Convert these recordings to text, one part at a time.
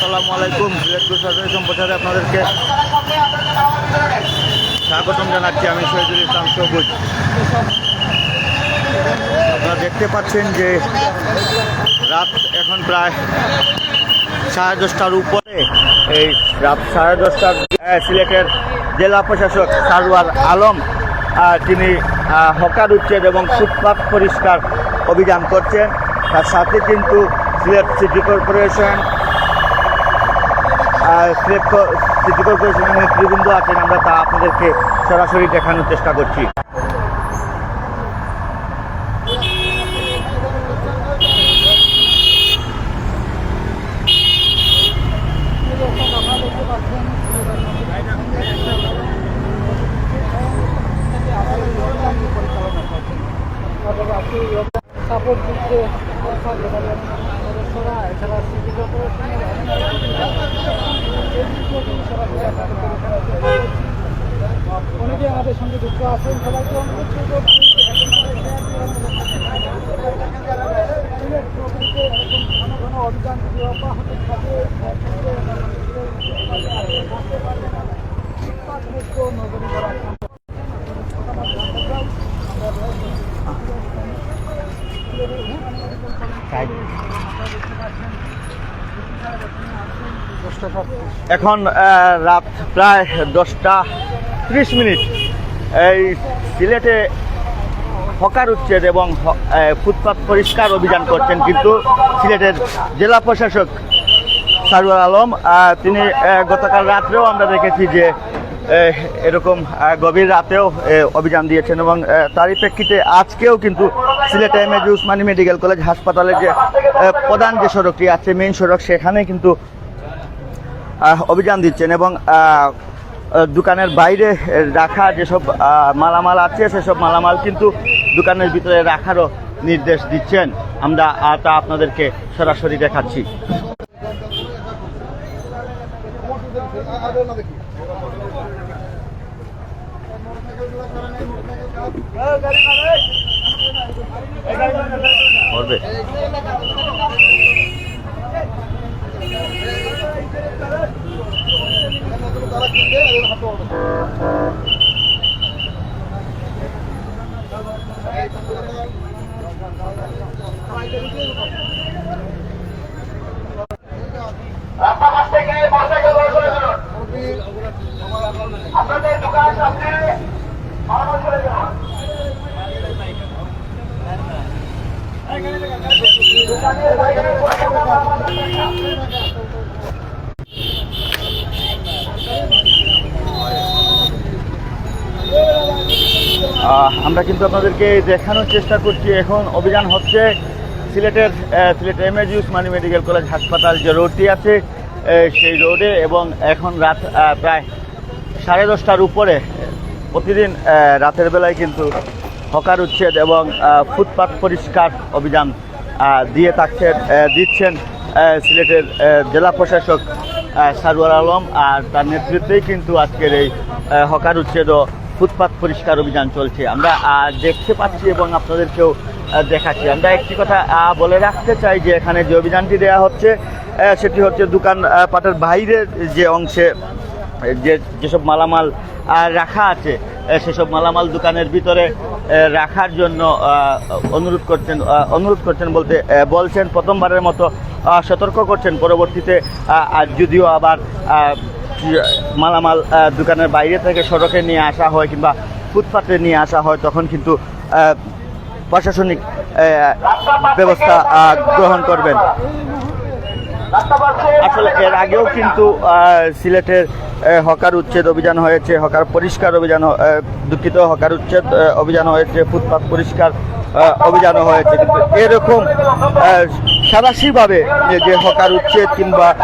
আসসালামু আলাইকুম। সম্প্রচারে আপনাদেরকে স্বাগতম জানাচ্ছি আমি শহীদুল ইসলাম সবুজ। আপনারা দেখতে পাচ্ছেন যে রাত এখন প্রায় সাড়ে দশটার উপরে। এই রাত সাড়ে দশটার সিলেটের জেলা প্রশাসক সারোয়ার আলম তিনি হকার উচ্ছেদ এবং ফুটপাত পরিষ্কার অভিযান করছেন। তার সাথে কিন্তু Sylhet city corporation Sylhet city আছেন আমরা তা আপনাদেরকে সরাসরি দেখানোর চেষ্টা করছি। সদস্যরা এছাড়া সিটি কর্পোরেশনের অনেকে আমাদের সঙ্গে যুক্ত আছেন সবাইকে অনুরোধ ঘন ঘন অভিযান অব্যাহত থাকে মুক্ত নগরী করা এখন রাত প্রায় দশটা ত্রিশ মিনিট। এই সিলেটে হকার উচ্ছেদ এবং ফুটপাত পরিষ্কার অভিযান করছেন কিন্তু সিলেটের জেলা প্রশাসক সারুয়ার আলম তিনি গতকাল রাত্রেও আমরা দেখেছি যে এরকম গভীর রাতেও অভিযান দিয়েছেন এবং তারই প্রেক্ষিতে আজকেও কিন্তু Sylhet M AG Osmani medical college হাসপাতালের যে প্রধান যে সড়কটি আছে, মেইন সড়ক, সেখানে কিন্তু অভিযান দিচ্ছেন এবং দোকানের বাইরে রাখা যেসব মালামাল আছে সেসব মালামাল কিন্তু দোকানের ভিতরে রাখারও নির্দেশ দিচ্ছেন। আমরা তা আপনাদেরকে সরাসরি দেখাচ্ছি। করবে। বার করে দিন আপনাদের দোকান সামনে। মারামার করে দিন দোকানের বাইরে মারামার করে দিন। আহ, আমরা কিন্তু আপনাদেরকে দেখানোর চেষ্টা করছি। এখন অভিযান হচ্ছে সিলেটের Sylhet AG Osmani medical college হাসপাতাল যে রোডটি আছে সেই রোডে এবং এখন রাত প্রায় সাড়ে দশটার উপরে প্রতিদিন রাতের বেলায় কিন্তু হকার উচ্ছেদ এবং ফুটপাত পরিষ্কার অভিযান দিয়ে থাকছেন দিচ্ছেন সিলেটের জেলা প্রশাসক সারোয়ার আলম। আর তার নেতৃত্বেই কিন্তু আজকের এই হকার উচ্ছেদ ফুটপাত পরিষ্কার অভিযান চলছে। আমরা দেখতে পাচ্ছি এবং আপনাদেরকেও দেখাচ্ছি। আমরা একটি কথা বলে রাখতে চাই যে এখানে যে অভিযানটি দেওয়া হচ্ছে সেটি হচ্ছে দোকান পাটের বাইরের যে অংশে, যে, যেসব মালামাল রাখা আছে সেসব মালামাল দোকানের ভিতরে রাখার জন্য অনুরোধ করছেন অনুরোধ করছেন বলতে বলছেন, প্রথমবারের মতো সতর্ক করছেন। পরবর্তীতে যদিও আবার মালামাল দোকানের বাইরে থেকে সড়কে নিয়ে আসা হয় কিংবা ফুটপাতে নিয়ে আসা হয়, তখন কিন্তু প্রশাসনিক ব্যবস্থা গ্রহণ করবেন। আসলে এর আগেও কিন্তু সিলেটের হকার উচ্ছেদ অভিযান হয়েছে, হকার পরিষ্কার অভিযান দুঃখিত, হকার উচ্ছেদ অভিযান হয়েছে, ফুটপাত পরিষ্কার অভিযানও হয়েছে। কিন্তু এরকম আহ, যে- হকার উচ্ছেদ কিংবা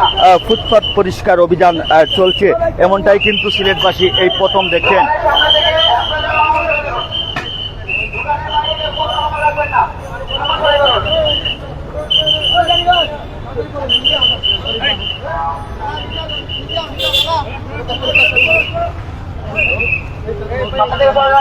ফুটপাত পরিষ্কার অভিযান চলছে এমনটাই কিন্তু সিলেটবাসী এই প্রথম দেখছেন। আপনাদের আপনারা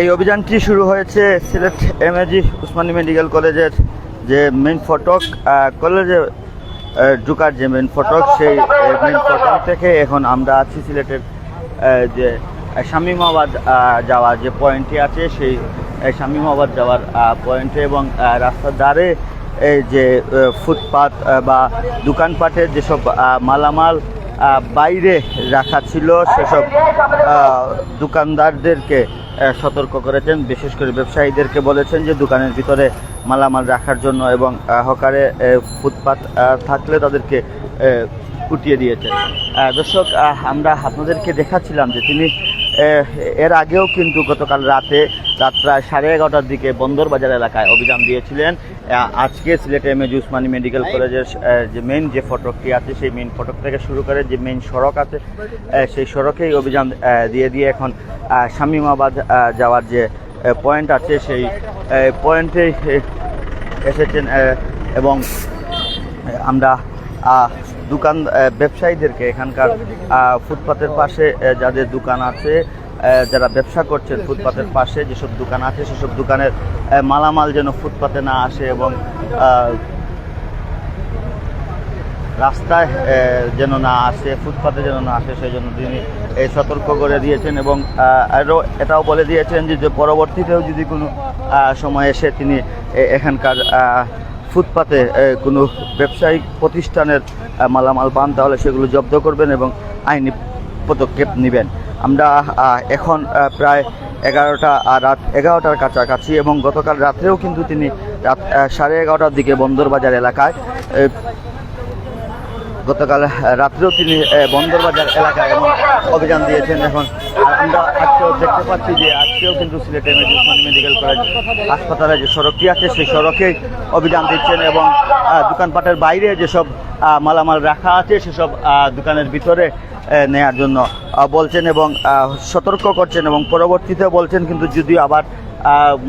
এই অভিযানটি শুরু হয়েছে সিলেট এমএজি উসমানী মেডিকেল কলেজের যে মেন ফটক কলেজে ঢুকার যে মেইন ফটক, সেই মেন ফটক থেকে এখন আমরা আছি সিলেটের যে শামীমাবাদ যাওয়ার যে পয়েন্টটি আছে, সেই শামীমাবাদ যাওয়ার পয়েন্টে এবং রাস্তার ধারে যে ফুটপাত বা দোকানপাটের যেসব মালামাল বাইরে রাখা ছিল, সেসব দোকানদারদেরকে সতর্ক করেছেন। বিশেষ করে ব্যবসায়ীদেরকে বলেছেন যে দোকানের ভিতরে মালামাল রাখার জন্য এবং হকারে ফুটপাত থাকলে তাদেরকে উঠিয়ে দিয়েছেন। দর্শক আমরা আপনাদেরকে দেখাচ্ছিলাম যে তিনি এর আগেও কিন্তু গতকাল রাতে রাত প্রায় সাড়ে এগারোটার দিকে বন্দরবাজার এলাকায় অভিযান দিয়েছিলেন। আজকে সিলেটে এম এজ উসমানী মেডিকেল কলেজের যে মেন যে ফটকটি আছে, সেই মেন ফটক থেকে শুরু করে যে মেইন সড়ক আছে সেই সড়কেই অভিযান দিয়ে দিয়ে এখন শামীমাবাদ যাওয়ার যে পয়েন্ট আছে, সেই পয়েন্টেই এসেছেন এবং আমরা দোকান ব্যবসায়ীদেরকে এখানকার ফুটপাতের পাশে যাদের দোকান আছে যারা ব্যবসা করছেন ফুটপাতের পাশে, যেসব দোকান আছে, সেসব দোকানের মালামাল যেন ফুটপাতে না আসে এবং রাস্তায় যেন না আসে, ফুটপাতে যেন না আসে, সেই জন্য তিনি এই সতর্ক করে দিয়েছেন এবং আরও এটাও বলে দিয়েছেন যে পরবর্তীতেও যদি কোনো সময় এসে তিনি এখানকার ফুটপাতে কোনো ব্যবসায়িক প্রতিষ্ঠানের মালামাল পান, তাহলে সেগুলো জব্দ করবেন এবং আইনি পদক্ষেপ নেবেন। আমরা এখন প্রায় এগারোটা রাত এগারোটার কাছাকাছি এবং গতকাল রাত্রেও কিন্তু তিনি রাত সাড়ে এগারোটার দিকে বন্দরবাজার এলাকায় গতকাল রাত্রেও তিনি বন্দরবাজার এলাকায় এবং অভিযান দিয়েছেন। এখন আমরা আজকেও দেখতে পাচ্ছি যে আজকেও কিন্তু সিলেটের মেডিকেল কলেজ হাসপাতালে যে সড়কটি আছে, সেই সড়কেই অভিযান দিচ্ছেন এবং দোকানপাটের বাইরে যেসব মালামাল রাখা আছে, সেসব দোকানের ভিতরে নেয়ার জন্য বলছেন এবং সতর্ক করছেন এবং পরবর্তীতে বলছেন, কিন্তু যদি আবার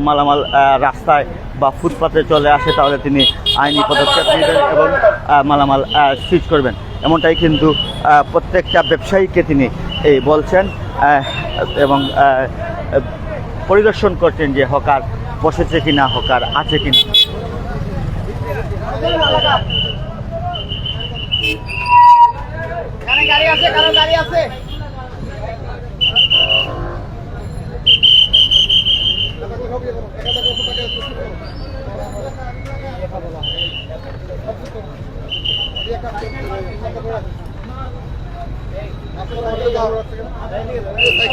মালামাল রাস্তায় বা ফুটপাতে চলে আসে, তাহলে তিনি আইনি পদক্ষেপ নেবেন এবং মালামাল সুইচ করবেন। এমনটাই কিন্তু প্রত্যেকটা ব্যবসায়ীকে তিনি এই বলছেন এবং পরিদর্শন করছেন যে হকার বসেছে কিনা, হকার আছে কিনা।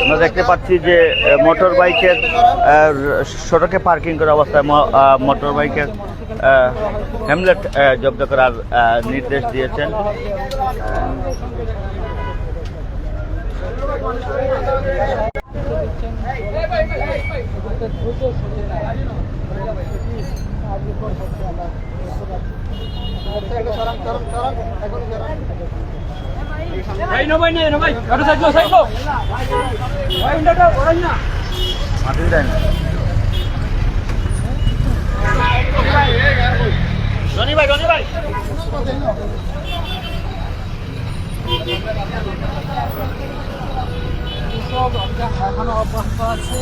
আমরা দেখতে পাচ্ছি যে মোটর বাইকের সড়কে পার্কিং করা অবস্থায় মোটর বাইকের হ্যামলেট আহ, জব্দ করার নির্দেশ দিয়েছেন। ভাই, না ভাই না ভাই, গাড়ি সাইড লো সাইড লো ভাই উন্ডাটা ওরাই না। মাটি দেন রনি ভাই রনি ভাই। সব এখনও অব্যাহত আছে।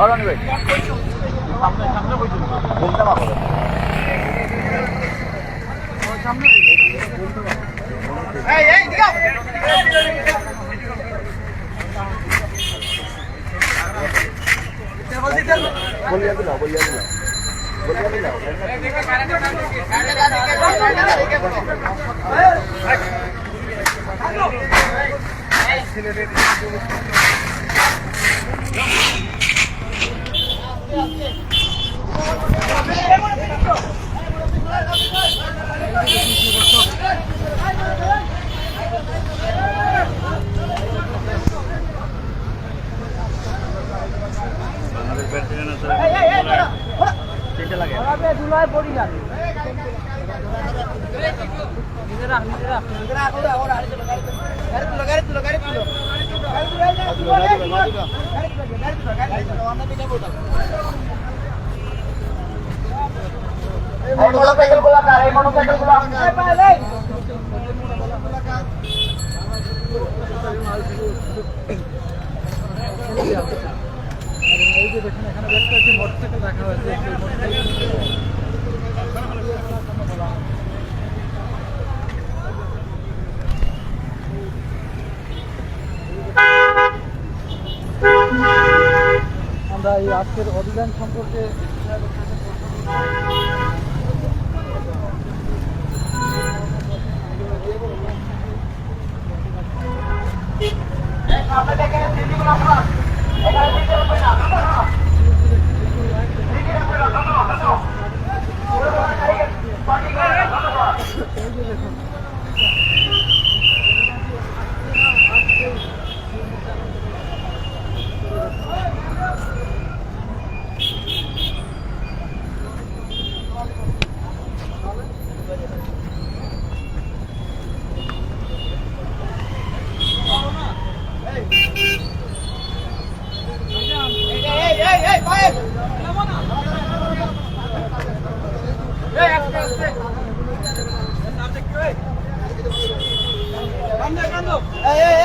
অরণ ভাই ঘুমটা মা করো। বলিয়া দিলাও বলিয়া দিলাও বলিয়া দিলাও তিনটে লাগে দুলায় পড়ি যাবে নিজেরা নিজেরা এই মোটরসাইকেলগুলো কার এই মোটরসাইকেলগুলো হয়েছে সেই আমরা এই আজকের অভিযান সম্পর্কে Hey, hey,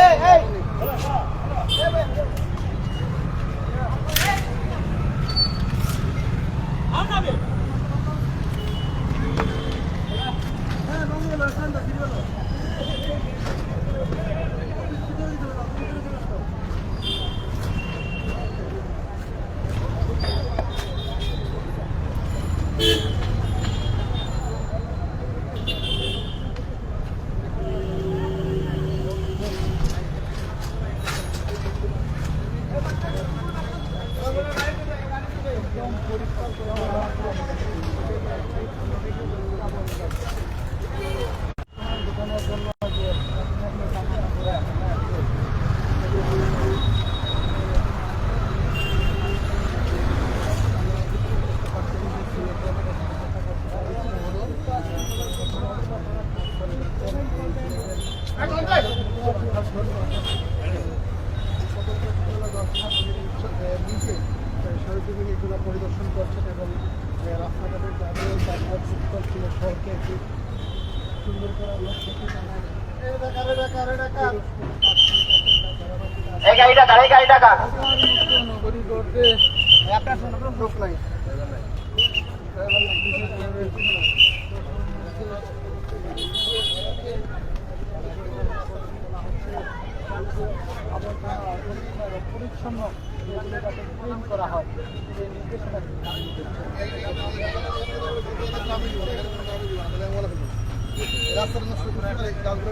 রাস্তাটা নষ্ট করে গাছগুলো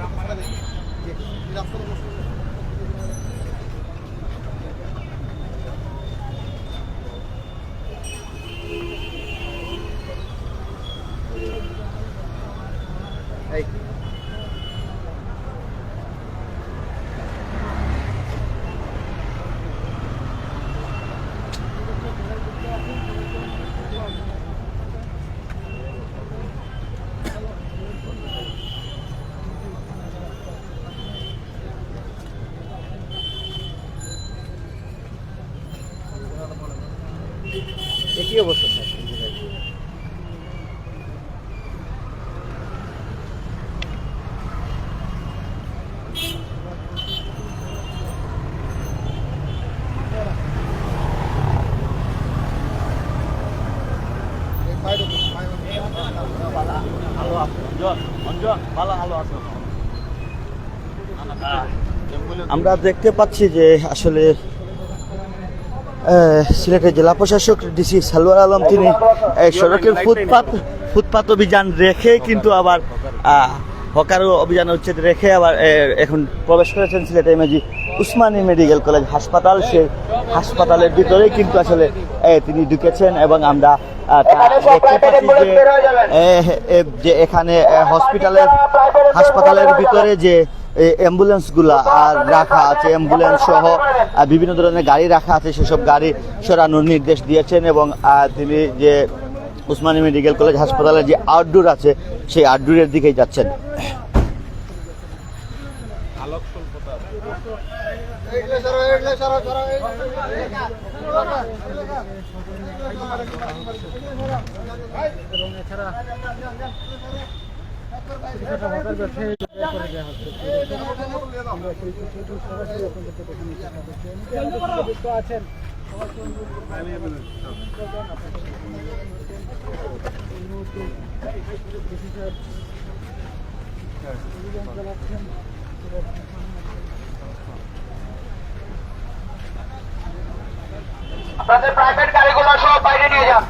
রাস্তাটা নষ্ট এই একই অবস্থা স্যার ভালো আছে অঞ্জন অঞ্জন ভালো ভালো আছে আমরা দেখতে পাচ্ছি যে আসলে সিলেটের জেলা প্রশাসক ডিসি সালোয়ার আলম তিনি সড়কের ফুটপাত ফুটপাত অভিযান রেখে কিন্তু আবার আহ, হকারও অভিযান উচ্ছেদ রেখে আবার এখন প্রবেশ করেছেন Sylhet MAG Osmani medical college হাসপাতাল। সে হাসপাতালের ভিতরেই কিন্তু আসলে তিনি ঢুকেছেন এবং আমরা যে এখানে হসপিটালের হাসপাতালের ভিতরে যে অ্যাম্বুলেন্সগুলা আর রাখা আছে। অ্যাম্বুলেন্স সহ বিভিন্ন ধরনের গাড়ি রাখা আছে। সেসব গাড়ি সরানোর নির্দেশ দিয়েছেন এবং তিনি যে উসমানী মেডিকেল কলেজ হাসপাতালের যে আউটডোর আছে, সেই আউটডোরের দিকেই যাচ্ছেন। এছাড়া আপনাদের প্রাইভেট গাড়িগুলো সব বাইরে নিয়ে যান।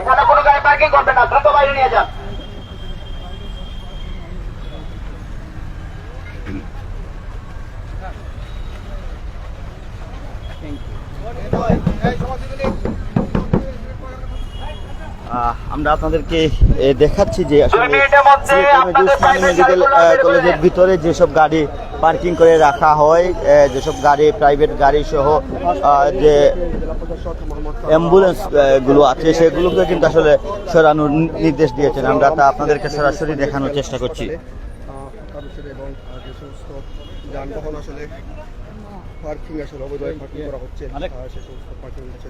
এখানে কোনো গাড়ি পার্কিং করবেন না, দ্রুত বাইরে নিয়ে যান। আমরা আপনাদেরকে এ, দেখাচ্ছি যে আসলে উসমানী মেডিকেল কলেজের ভিতরে যেসব গাড়ি পার্কিং করে রাখা হয় যেসব গাড়ি প্রাইভেট গাড়ি সহ যে অ্যাম্বুলেন্সগুলো আছে সেগুলোকে কিন্তু আসলে সরানোর নির্দেশ দিয়েছেন। আমরা তা আপনাদেরকে সরাসরি দেখানোর চেষ্টা করছি। এবং যে সমস্ত যানবাহন আসলে পার্কিং আসলে অবৈধভাবে পার্কিং করা হচ্ছে সে সমস্ত পার্কিং হচ্ছে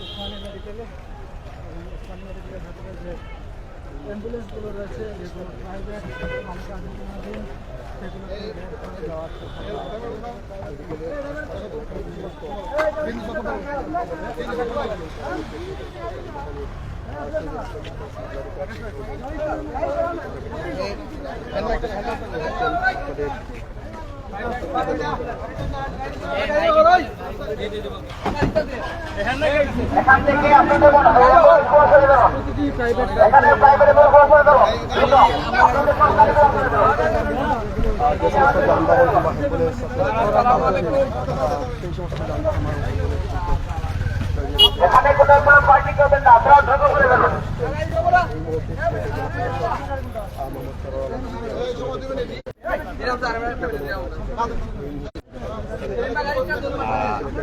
দেখতে মেডিকেলে এবং মেডিকেলের ভেতরে যে অ্যাম্বুলেন্সগুলো রয়েছে যেগুলো প্রাইভেট মালিকানাধীন সেগুলো এখান থেকে আপনাদের এখানে প্রাইভেট কোনো পার্কিং করবেন না আপনারা দ্রুত করে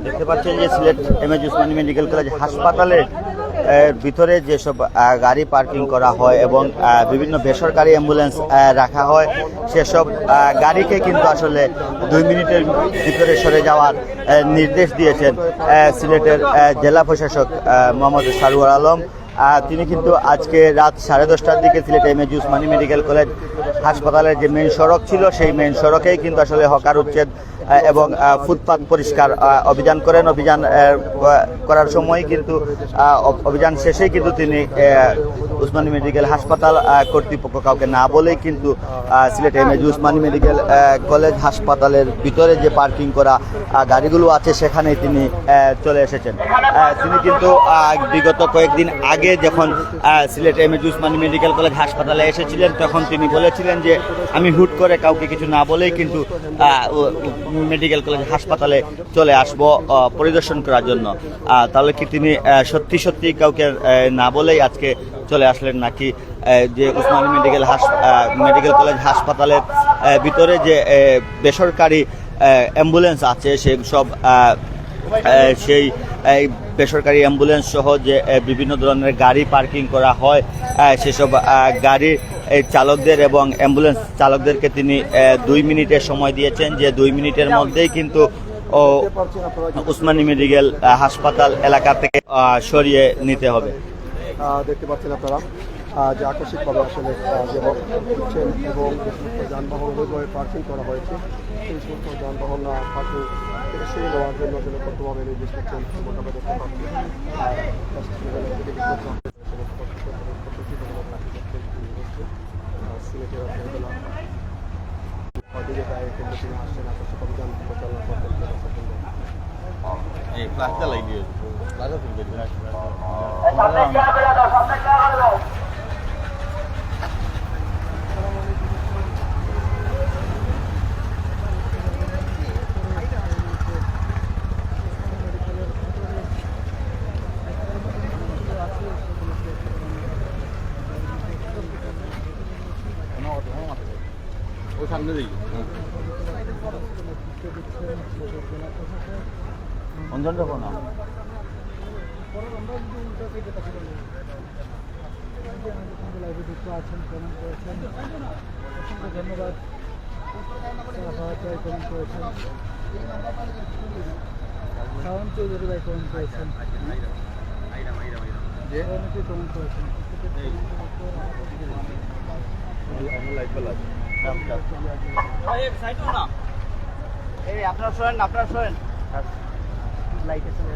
দেখতে পাচ্ছেন যে Sylhet MAG Osmani medical college হাসপাতালে এর ভিতরে যেসব গাড়ি পার্কিং করা হয় এবং বিভিন্ন বেসরকারি অ্যাম্বুলেন্স রাখা হয়, সেসব গাড়িকে কিন্তু আসলে দুই মিনিটের ভিতরে সরে যাওয়ার নির্দেশ দিয়েছেন সিলেটের জেলা প্রশাসক মোহাম্মদ সারুয়ার আলম। তিনি কিন্তু আজকে রাত সাড়ে দশটার দিকে সিলেট এম এ মানি মেডিকেল কলেজ হাসপাতালের যে মেন সড়ক ছিল, সেই মেন সড়কেই কিন্তু আসলে হকার উচ্ছেদ এবং ফুটপাত পরিষ্কার অভিযান করেন। অভিযান করার সময় কিন্তু অভিযান শেষেই কিন্তু তিনি উসমানী মেডিকেল হাসপাতাল কর্তৃপক্ষ কাউকে না বলেই কিন্তু Sylhet M A Osmani medical college হাসপাতালের ভিতরে যে পার্কিং করা গাড়িগুলো আছে সেখানে তিনি চলে এসেছেন। তিনি কিন্তু বিগত কয়েকদিন আগে যখন Sylhet M A Osmani medical college হাসপাতালে এসেছিলেন, তখন তিনি বলেছিলেন যে, আমি হুট করে কাউকে কিছু না বলেই কিন্তু মেডিকেল কলেজ হাসপাতালে চলে আসব পরিদর্শন করার জন্য। তাহলে কি তিনি সত্যি সত্যি কাউকে না বলেই আজকে চলে আসলেন নাকি যে উসমানী মেডিকেল মেডিকেল কলেজ হাসপাতালের ভিতরে যে বেসরকারি অ্যাম্বুলেন্স আছে সেই সব সেই বেসরকারি অ্যাম্বুলেন্স সহ যে বিভিন্ন ধরনের গাড়ি পার্কিং করা হয় সেসব গাড়ির এই চালকদের এবং অ্যাম্বুলেন্স চালকদেরকে তিনি দুই মিনিটের সময় দিয়েছেন, যে দুই মিনিটের মধ্যেই কিন্তু, ও, উসমানী মেডিকেল হাসপাতাল এলাকা থেকে সরিয়ে নিতে হবে। দেখতে পাচ্ছেন আপনারা যে আকস্মিকভাবে আসলে যে বক্স এবং যানবাহন অবৈধভাবে পার্কিং করা হয়েছে, সেই সমস্ত যানবাহন পার্কিং থেকে সরিয়ে দেওয়ার জন্য আসলে কতভাবে নির্দেশ করছেন পাচ্ছি আর first level থেকে যে করতে হবে, সমস্ত প্রত্যেকটি ধরনের কাজ করছেন তিনি বলছেন। সিলেটের আপনারা দিকে গায়ে কেন্দ্র তিনি আসছেন আকস্মিক অভিযান পরিচালনা করতেন এই প্লাস্টার লাগিয়ে সামনে সামনে দিই অঞ্জন যখন না আছেন কমেন্ট করেছেন অসংখ্য ধন্যবাদ কমেন্ট করেছেন শাওন চৌধুরী ভাই কমেন্ট করেছেন কমেন্ট করেছেন এই আপনার শোনেন আপনার শোনেন লাইটে চলে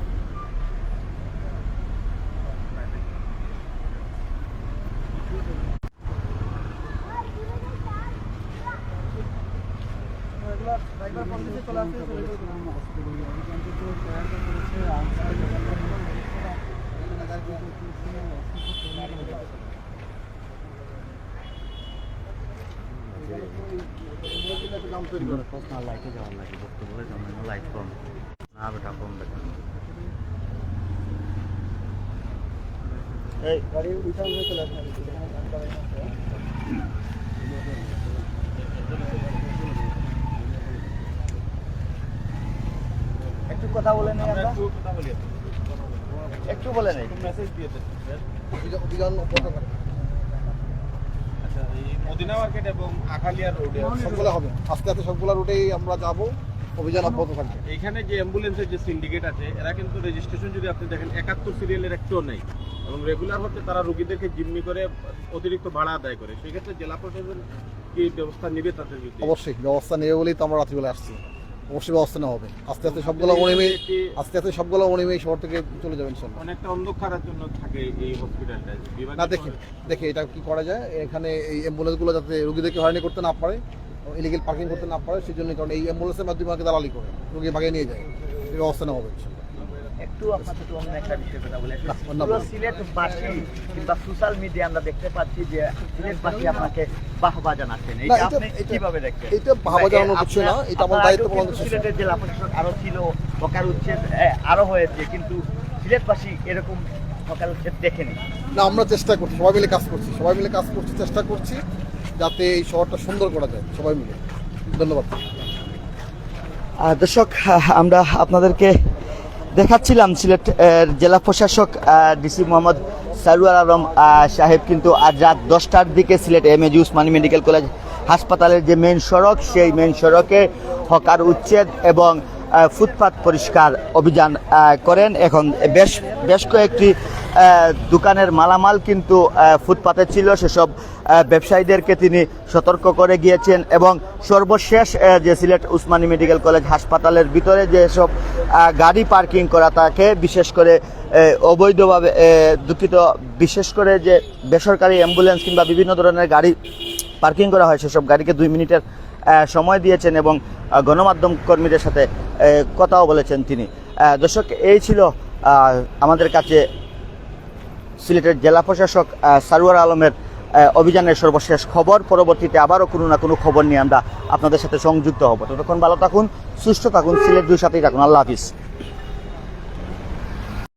আসছে লাইটে যাওয়ার লাগে বক্তব্য লাইট কম। না বেটা কম বেটা। এই গাড়ির উল্টা হয়ে চলে একটু কথা বলে নেই আমরা? একটু বলে নেই। থাকবে। এই মদিনা মার্কেট এবং আখালিয়া রোডে সবগুলো হবে। আস্তে আস্তে সবগুলো রোডেই আমরা যাব অভিযান অব্যাহত থাকবে। এইখানে যে অ্যাম্বুলেন্সের যে সিন্ডিকেট আছে এরা কিন্তু রেজিস্ট্রেশন যদি আপনি দেখেন একাত্তর সিরিয়ালের একটিও নেই। এবং রেগুলার হচ্ছে তারা রুগীদেরকে জিম্মি করে অতিরিক্ত ভাড়া আদায় করে। সেক্ষেত্রে জেলা প্রশাসন কি ব্যবস্থা নেবে তাদের অবশ্যই ব্যবস্থা নেবে বলেই তো আমরা রাত্রিবেলা আসছি। অবশ্যই ব্যবস্থা নেওয়া হবে। আস্তে আস্তে সবগুলো অনিমে আস্তে আস্তে সবগুলো অনিমে শহর থেকে চলে যাবেন সব অনেকটা অন্ধকারের জন্য থাকে এই হসপিটালটা না দেখি দেখি এটা কি করা যায়? এখানে এই অ্যাম্বুলেন্সগুলো যাতে রুগীদেরকে হয়রানি করতে না পারে ইলিগেল পার্কিং করতে না পারে সেই জন্য কারণ এই অ্যাম্বুলেন্সের মাধ্যমে আমাকে দালালি করে রোগী ভাগে নিয়ে যায়। এই ব্যবস্থা নেওয়া হবে একটু আপনার সাথে অন্য একটা বিষয়ে কথা বলে পুরো। সিলেটবাসী কিংবা সোশ্যাল মিডিয়া আমরা দেখতে পাচ্ছি যে সিলেটবাসী আপনাকে বাহবা জানাচ্ছেন। এটা আপনি কীভাবে দেখছেন এটা বাহবা জানানোর কিছু না, আপনার- এটা আমার দায়িত্ব পালন করছি। সিলেটের জেলা প্রশাসক আরও ছিল হকার উচ্ছেদ আরও হয়েছে কিন্তু সিলেটবাসী এরকম হকার উচ্ছেদ দেখেনি। না আমরা চেষ্টা করছি সবাই মিলে কাজ করছি সবাই মিলে কাজ করছি চেষ্টা করছি যাতে এই শহরটা সুন্দর করা যায় সবাই মিলে। ধন্যবাদ। দর্শক আমরা আপনাদেরকে দেখাচ্ছিলাম সিলেট জেলা প্রশাসক ডিসি মোহাম্মদ সারুয়ার আলম সাহেব কিন্তু আজ রাত দশটার দিকে Sylhet M AG Osmani medical college হাসপাতালের যে মেন সড়ক, সেই মেন সড়কে হকার উচ্ছেদ এবং ফুটপাত পরিষ্কার অভিযান করেন। এখন বেশ বেশ কয়েকটি দোকানের মালামাল কিন্তু ফুটপাতে ছিল। সেসব ব্যবসায়ীদেরকে তিনি সতর্ক করে গিয়েছেন এবং সর্বশেষ যে সিলেট উসমানী মেডিকেল কলেজ হাসপাতালের ভিতরে যেসব গাড়ি পার্কিং করা, তাকে বিশেষ করে অবৈধভাবে দুঃখিত, বিশেষ করে যে বেসরকারি অ্যাম্বুলেন্স কিংবা বিভিন্ন ধরনের গাড়ি পার্কিং করা হয়, সেসব গাড়িকে দুই মিনিটের সময় দিয়েছেন এবং গণমাধ্যম কর্মীদের সাথে কথাও বলেছেন তিনি। দর্শক, এই ছিল আমাদের কাছে সিলেটের জেলা প্রশাসক সারুয়ার আলমের অভিযানের সর্বশেষ খবর। পরবর্তীতে আবারও কোনো না কোনো খবর নিয়ে আমরা আপনাদের সাথে সংযুক্ত হব। ততক্ষণ ভালো থাকুন, সুস্থ থাকুন, সিলেট দুই সাথেই থাকুন। আল্লাহ হাফিজ।